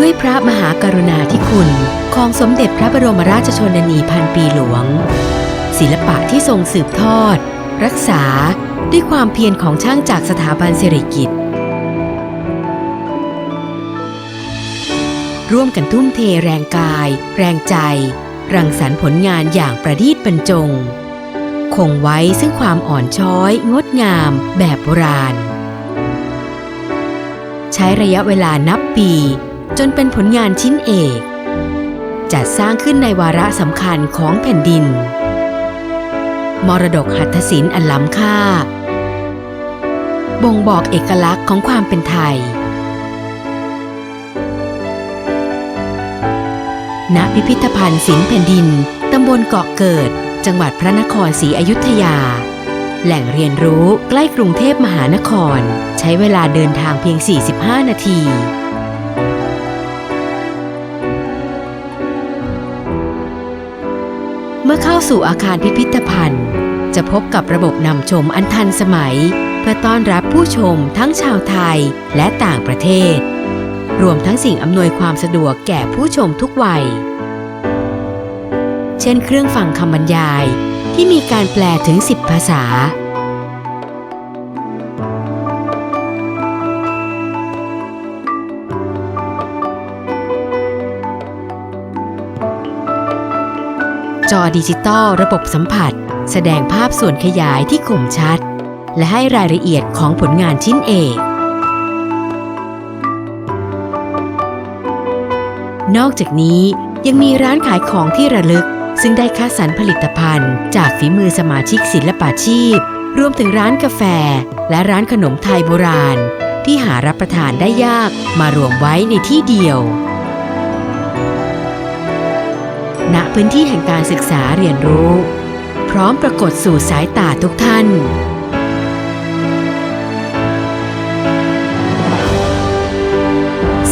้วยพระมหากรุณาธิคุณ ของสมเด็จพระบรมราชชนนีพันปีหลวง ศิลปะที่ทรงสืบทอด รักษาด้วยความเพียรของช่างจากสถาบันสิริกิติ์ร่วมกันทุ่มเทแรงกาย แรงใจ รังสรรค์ผลงานอย่างประณีตบรรจง คงไว้ซึ่งความอ่อนช้อย งดงามแบบโบราณ ใช้ระยะเวลานับปี จนเป็นผลงานชิ้นเอก จัดสร้างขึ้นในวาระสำคัญของแผ่นดิน มรดกหัตถศิลป์อันล้ำค่า บ่งบอกเอกลักษณ์ของความเป็นไทย ณ พิพิธภัณฑ์ศิลป์แผ่นดิน ตำบลเกาะเกิด จังหวัดพระนครศรีอยุธยาแหล่งเรียนรู้ใกล้กรุงเทพมหานคร ใช้เวลาเดินทางเพียง 45 นาที มื่อเข้าสู่อาคารพิพิธภัณฑ์ จะพบกับระบบนำชมอันทันสมัย เพื่อต้อนรับผู้ชมทั้งชาวไทยและต่างประเทศ รวมทั้งสิ่งอำนวยความสะดวกแก่ผู้ชมทุกวัย เช่นเครื่องฟังคำบรรยายที่มีการแปลถึง 10 ภาษา จอดิจิตอลระบบสัมผัส แสดงภาพส่วนขยายที่คมชัด และให้รายละเอียดของผลงานชิ้นเอก นอกจากนี้ยังมีร้านขายของที่ระลึก ซึ่งได้คัดสรรผลิตภัณฑ์ จากฝีมือสมาชิกศิลปาชีพ รวมถึงร้านกาแฟ และร้านขนมไทยโบราณ ที่หารับประทานได้ยากมารวมไว้ในที่เดียว ณพื้นที่แห่งการศึกษาเรียนรู้ พร้อมปรากฏสู่สายตาทุกท่าน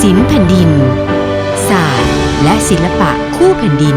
ศิลป์แผ่นดิน ศาสตร์ และศิลปะคู่แผ่นดิน